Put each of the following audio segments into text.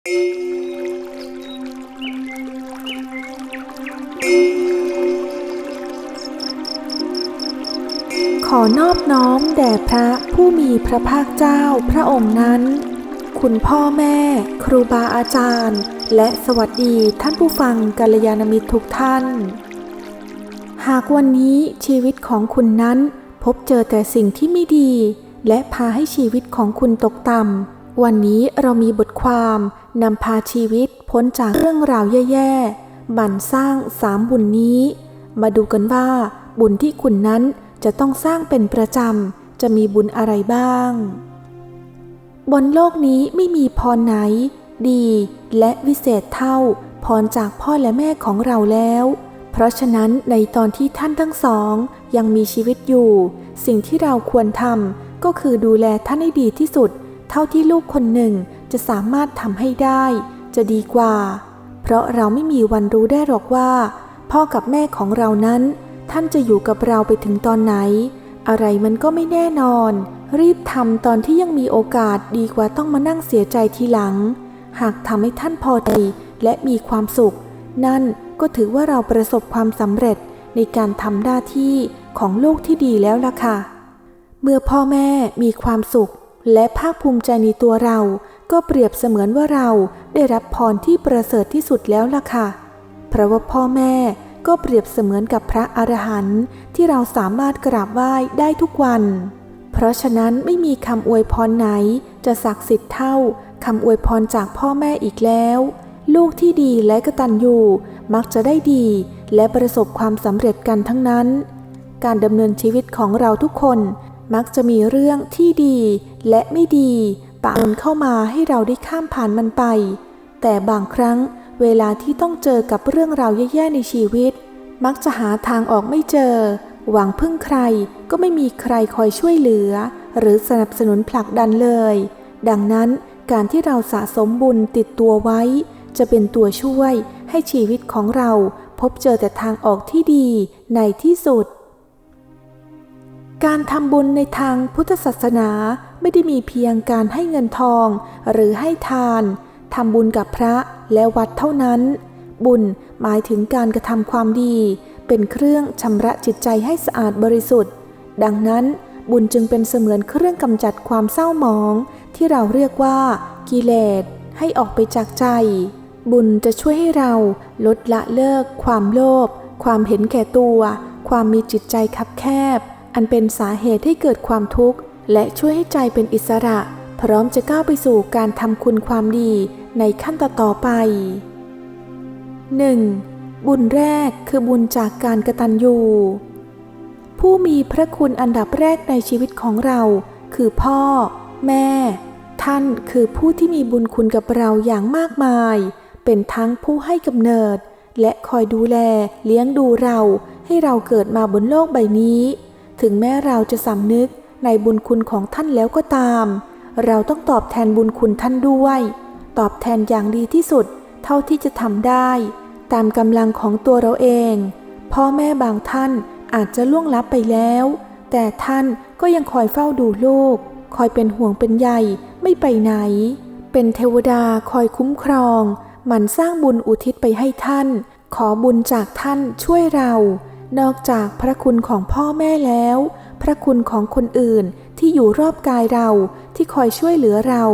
ขอนอบน้อมแด่พระผู้มีพระภาคเจ้าพระองค์นั้น คุณพ่อแม่ ครูบาอาจารย์ และสวัสดีท่านผู้ฟังกัลยาณมิตรทุกท่าน หากวันนี้ชีวิตของคุณนั้นพบเจอแต่สิ่งที่ไม่ดี และพาให้ชีวิตของคุณตกต่ำ วันนี้เรามีบทความนำพาชีวิตพ้นจากเรื่องราวแย่ๆบั่นสร้างสามบุญนี้ มาดูกันว่า บุญที่คุณนั้นจะต้องสร้างเป็นประจำ จะมีบุญอะไรบ้าง บนโลกนี้ไม่มีพรไหน ดีและวิเศษเท่า พรจากพ่อและแม่ของเราแล้ว เพราะฉะนั้นในตอนที่ท่านทั้งสองยังมีชีวิตอยู่ สิ่งที่เราควรทำก็คือดูแลท่านให้ดีที่สุดเเท่าที่ลูกคนหนึ่งจะสามารถทำให้ได้ จะดีกว่า เพราะเราไม่มีวันรู้ได้หรอกว่า พ่อกับแม่ของเรานั้น ท่านจะอยู่กับเราไปถึงตอนไหน อะไรมันก็ไม่แน่นอน รีบทำตอนที่ยังมีโอกาสดีกว่าต้องมานั่งเสียใจทีหลัง หากทำให้ท่านพอใจและมีความสุข นั่นก็ถือว่าเราประสบความสำเร็จในการทำหน้าที่ของลูกที่ดีแล้วล่ะค่ะ เมื่อพ่อแม่มีความสุข และภาคภูมิใจในตัวเรา ก็เปรียบเสมือนว่าเราได้รับพรที่ประเสริฐที่สุดแล้วล่ะค่ะ เพราะว่าพ่อแม่ก็เปรียบเสมือนกับพระอรหันต์ที่เราสามารถกราบไหว้ได้ทุกวัน เพราะฉะนั้นไม่มีคำอวยพรไหน จะศักดิ์สิทธิ์เท่าคำอวยพรจากพ่อแม่อีกแล้ว ลูกที่ดีและกตัญญูมักจะได้ดี และประสบความสำเร็จกันทั้งนั้น การดำเนินชีวิตของเราทุกคน มักจะมีเรื่องที่ดีและไม่ดีปะปนเข้ามาให้เราได้ข้ามผ่านมันไป แต่บางครั้งเวลาที่ต้องเจอกับเรื่องราวแย่ๆในชีวิต มักจะหาทางออกไม่เจอ หวังพึ่งใครก็ไม่มีใครคอยช่วยเหลือ หรือสนับสนุนผลักดันเลย ดังนั้นการที่เราสะสมบุญติดตัวไว้ จะเป็นตัวช่วยให้ชีวิตของเราพบเจอแต่ทางออกที่ดีในที่สุด การทำบุญในทางพุทธศาสนาไม่ได้มีเพียงการให้เงินทอง หรือให้ทานทำบุญกับพระและวัดเท่านั้น บุญหมายถึงการกระทำความดี เป็นเครื่องชำระจิตใจให้สะอาดบริสุทธิ์ ดังนั้นบุญจึงเป็นเสมือนเครื่องกำจัดความเศร้าหมอง ที่เราเรียกว่า กิเลส ให้ออกไปจากใจ บุญจะช่วยให้เราลดละเลิก ความโลภความเห็นแก่ตัว ความมีจิตใจคับแคบ อันเป็นสาเหตุให้เกิดความทุกข์ และช่วยให้ใจเป็นอิสระ พร้อมจะก้าวไปสู่การทำคุณความดีในขั้นต่อไป 1. บุญแรกคือบุญจากการกระตันยูผู้มีพระคุณอันดับแรกในชีวิตของเรา คือพ่อ แม่ ท่านคือผู้ที่มีบุญคุณกับเราอย่างมากมาย เป็นทั้งผู้ให้กำเนิด และคอยดูแลเลี้ยงดูเรา ให้เราเกิดมาบนโลกใบนี้ ถึงแม้เราจะสำนึกในบุญคุณของท่านแล้วก็ตาม เราต้องตอบแทนบุญคุณท่านด้วย ตอบแทนอย่างดีที่สุด เท่าที่จะทำได้ ตามกำลังของตัวเราเอง พ่อแม่บางท่านอาจจะล่วงลับไปแล้ว แต่ท่านก็ยังคอยเฝ้าดูลูก คอยเป็นห่วงเป็นใยไม่ไปไหน เป็นเทวดาคอยคุ้มครองหมันสร้างบุญอุทิศไปให้ท่าน ขอบุญจากท่านช่วยเรา นอกจากพระคุณของพ่อแม่แล้ว พระคุณของคนอื่นที่อยู่รอบกายเราที่คอยช่วยเหลือเรา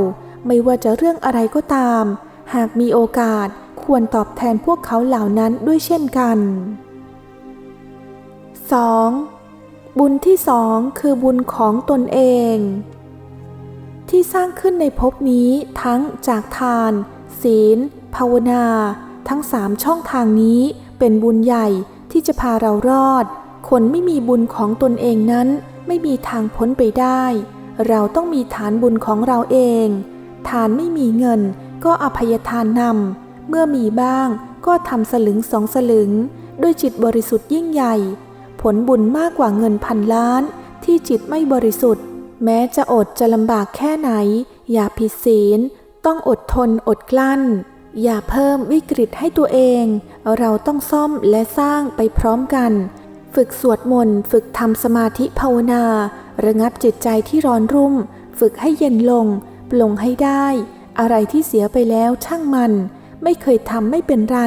ไม่ว่าจะเรื่องอะไรก็ตาม หากมีโอกาสควรตอบแทนพวกเขาเหล่านั้นด้วยเช่นกัน 2. บุญที่สองคือบุญของตนเอง ที่สร้างขึ้นในภพนี้ทั้งจากทาน ศีล ภาวนา ทั้งสามช่องทางนี้เป็นบุญใหญ่ ที่จะพาเรารอด คนไม่มีบุญของตนเองนั้นไม่มีทางพ้นไปได้ เราต้องมีฐานบุญของเราเองฐานไม่มีเงินก็อภัยทานนำ เมื่อมีบ้างก็ทำสลึงสองสลึง ด้วยจิตบริสุทธิ์ยิ่งใหญ่ ผลบุญมากกว่าเงินพันล้าน ที่จิตไม่บริสุทธิ์ แม้จะอดจะลำบากแค่ไหน อย่าผิดศีล ต้องอดทนอดกลั้น อย่าเพิ่มวิกฤตให้ตัวเอง เราต้องซ่อมและสร้างไปพร้อมกัน ฝึกสวดมนต์ ฝึกทำสมาธิภาวนา ระงับจิตใจที่ร้อนรุ่ม ฝึกให้เย็นลง ปลงให้ได้ อะไรที่เสียไปแล้วช่างมัน ไม่เคยทำไม่เป็นไร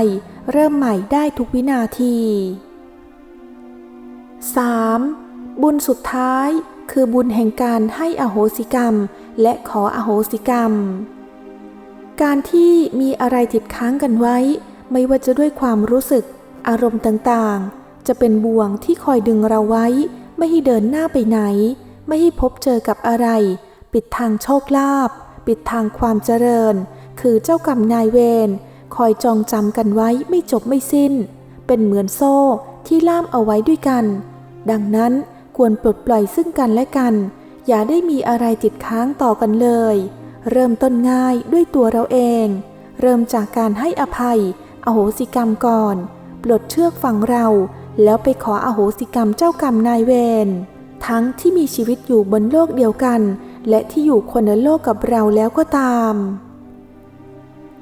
เริ่มใหม่ได้ทุกวินาที 3. บุญสุดท้ายคือบุญแห่งการให้อโหสิกรรม และขออโหสิกรรม การที่มีอะไรติดค้างกันไว้ ไม่ว่าจะด้วยความรู้สึก อารมณ์ต่างๆ จะเป็นบ่วงที่คอยดึงเราไว้ ไม่ให้เดินหน้าไปไหน ไม่ให้พบเจอกับอะไร ปิดทางโชคลาภปิดทางความเจริญ คือเจ้ากรรมนายเวรคอยจองจำกันไว้ไม่จบไม่สิ้น เป็นเหมือนโซ่ที่ล่ามเอาไว้ด้วยกัน ดังนั้นควรปลดปล่อยซึ่งกันและกัน อย่าได้มีอะไรติดค้างต่อกันเลย เริ่มต้นง่ายด้วยตัวเราเอง เริ่มจากการให้อภัย โหสิกรรมก่อน ปลดเชือกฝังเรา แล้วไปขออโหสิกรรมเจ้ากรรมนายเวร ทั้งที่มีชีวิตอยู่บนโลกเดียวกัน และที่อยู่คนละโลกกับเราแล้วก็ตาม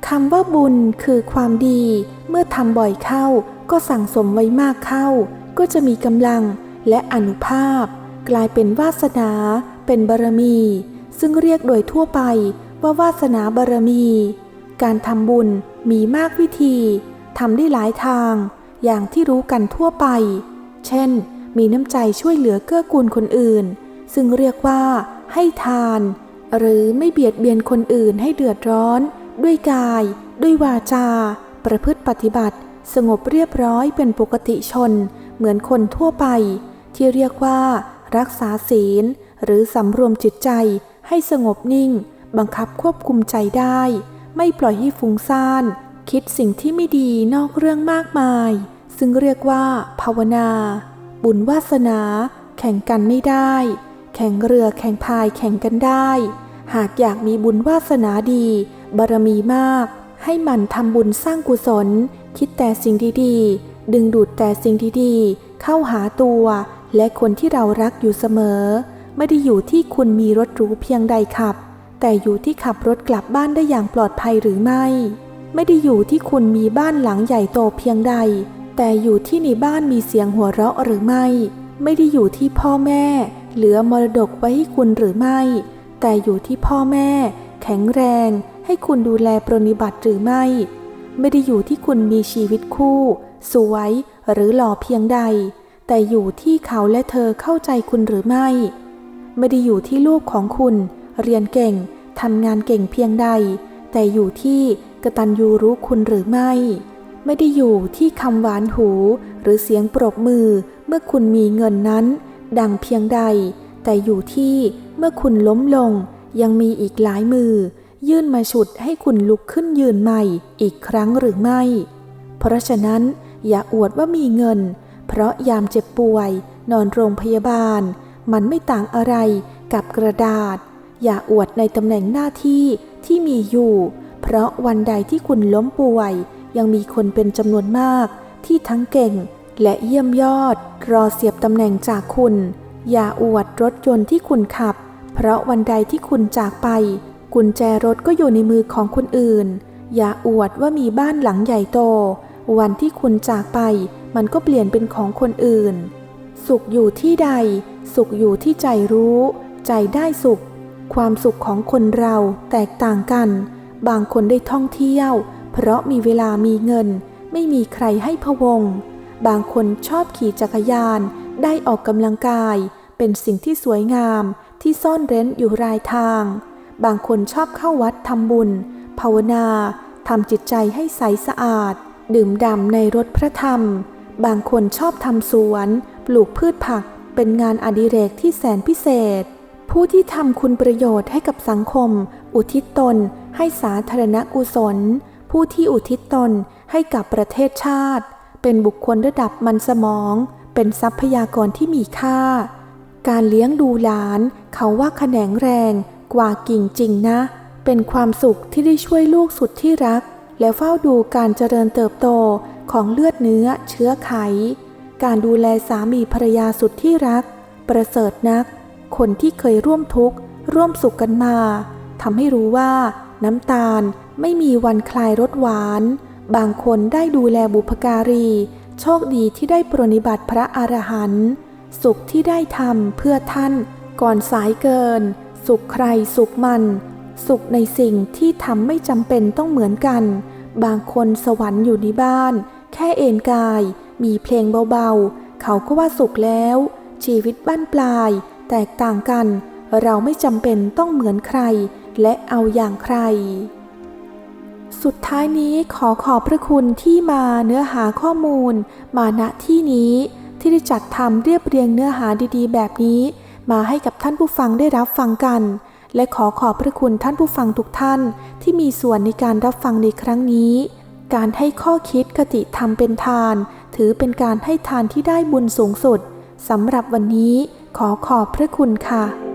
คำว่าบุญคือความดี เมื่อทำบ่อยเข้า ก็สั่งสมไว้มากเข้า ก็จะมีกำลังและอนุภาพ กลายเป็นวาสนา เป็นบารมี ซึ่งเรียกโดยทั่วไปว่าวาสนาบารมี การทำบุญมีมากวิธีทำได้หลายทาง อย่างที่รู้กันทั่วไป เช่น มีน้ำใจช่วยเหลือเกื้อกูลคนอื่น ซึ่งเรียกว่า ให้ทาน หรือไม่เบียดเบียนคนอื่นให้เดือดร้อน ด้วยกาย ด้วยวาจา ประพฤติปฏิบัติ สงบเรียบร้อยเป็นปกติชน เหมือนคนทั่วไป ที่เรียกว่า รักษาศีล หรือสำรวมจิตใจให้สงบนิ่ง บังคับควบคุมใจได้ ไม่ปล่อยให้ฟุ้งซ่าน คิดสิ่งที่ไม่ดีนอกเรื่องมากมาย ซึ่งเรียกว่า ภาวนา บุญวาสนา แข่งกันไม่ได้ แข่งเรือแข่งพายแข่งกันได้ หากอยากมีบุญวาสนาดีบารมีมาก ให้มันทำบุญสร้างกุศล คิดแต่สิ่งดีๆ ดึงดูดแต่สิ่งดีๆ เข้าหาตัว และคนที่เรารักอยู่เสมอ ไม่ได้อยู่ที่คุณมีรถหรูเพียงใดขับ แต่อยู่ที่ขับรถกลับบ้านได้อย่างปลอดภัยหรือไม่ ไม่ได้อยู่ที่คุณมีบ้านหลังใหญ่โตเพียงใด แต่อยู่ที่ในบ้านมีเสียงหัวเราะหรือไม่ ไม่ได้อยู่ที่พ่อแม่ เหลือมรดกไว้ให้คุณหรือไม่ แต่อยู่ที่พ่อแม่ แข็งแรง ให้คุณดูแลปรนิบัติหรือไม่ ไม่ได้อยู่ที่คุณมีชีวิตคู่ สวยหรือหล่อเพียงใด แต่อยู่ที่เขาและเธอเข้าใจคุณหรือไม่ ไม่ได้อยู่ที่ลูกของคุณ เรียนเก่ง ทำงานเก่งเพียงใด แต่อยู่ที่กตัญญูรู้คุณหรือไม่ ไม่ได้อยู่ที่คำหวานหู หรือเสียงปรบมือเมื่อคุณมีเงินนั้น ดังเพียงใด แต่อยู่ที่เมื่อคุณล้มลง ยังมีอีกหลายมือ ยื่นมาฉุดให้คุณลุกขึ้นยืนใหม่อีกครั้งหรือไม่ เพราะฉะนั้นอย่าอวดว่ามีเงิน เพราะยามเจ็บป่วย นอนโรงพยาบาล มันไม่ต่างอะไรกับกระดาษ อย่าอวดในตำแหน่งหน้าที่ที่มีอยู่ เพราะวันใดที่คุณล้มป่วย ยังมีคนเป็นจำนวนมาก ที่ทั้งเก่ง และเยี่ยมยอด รอเสียบตำแหน่งจากคุณ อย่าอวดรถยนต์ที่คุณขับ เพราะวันใดที่คุณจากไป กุญแจรถก็อยู่ในมือของคนอื่น อย่าอวดว่ามีบ้านหลังใหญ่โต วันที่คุณจากไป มันก็เปลี่ยนเป็นของคนอื่น สุขอยู่ที่ใด สุขอยู่ที่ใจรู้ ใจได้สุข ความสุขของคนเราแตกต่างกัน บางคนได้ท่องเที่ยว เพราะมีเวลามีเงิน ไม่มีใครให้พวง บางคนชอบขี่จักรยาน ได้ออกกำลังกาย เป็นสิ่งที่สวยงามที่ซ่อนเร้นอยู่รายทาง บางคนชอบเข้าวัดทำบุญ ภาวนาทำจิตใจให้ใสสะอาด ดื่มด่ำในรถพระธรรม บางคนชอบทำสวน ปลูกพืชผัก เป็นงานอดิเรกที่แสนพิเศษ ผู้ที่ทำคุณประโยชน์ให้กับสังคม อุทิศตน ให้สาธารณกุศล ผู้ที่อุทิศตนให้กับประเทศชาติ เป็นบุคคลระดับมันสมอง เป็นทรัพยากรที่มีค่า การเลี้ยงดูหลาน เขาว่าแขนงแรงกว่ากิ่งจริงนะ เป็นความสุขที่ได้ช่วยลูกสุดที่รัก แล้วเฝ้าดูการเจริญเติบโตของเลือดเนื้อเชื้อไข การดูแลสามีภรรยาสุดที่รัก ประเสริฐนัก คนที่เคยร่วมทุกข์ ร่วมสุขกันมาทำให้รู้ว่า น้ำตาลไม่มีวันคลายรสหวาน บางคนได้ดูแลบุพการี โชคดีที่ได้ปรนิบัติพระอรหันต์สุขที่ได้ทำเพื่อท่าน ก่อนสายเกิน สุขใครสุขมัน สุขในสิ่งที่ทำไม่จำเป็นต้องเหมือนกัน บางคนสวรรค์อยู่ในบ้าน แค่เอนกาย มีเพลงเบาๆ เขาก็ว่าสุขแล้ว ชีวิตบ้านปลาย แตกต่างกัน เราไม่จำเป็นต้องเหมือนใคร และเอาอย่างใคร สุดท้ายนี้ขอขอบพระคุณที่มาเนื้อหาข้อมูล มาณที่นี้ที่ได้จัดทำเรียบเรียงเนื้อหาดีๆ แบบนี้ มาให้กับท่านผู้ฟังได้รับฟังกัน และขอขอบพระคุณท่านผู้ฟังทุกท่าน ที่มีส่วนในการรับฟังในครั้งนี้ การให้ข้อคิดคติธรรมเป็นทาน ถือเป็นการให้ทานที่ได้บุญสูงสุดสำหรับวันนี้ ขอขอบพระคุณค่ะ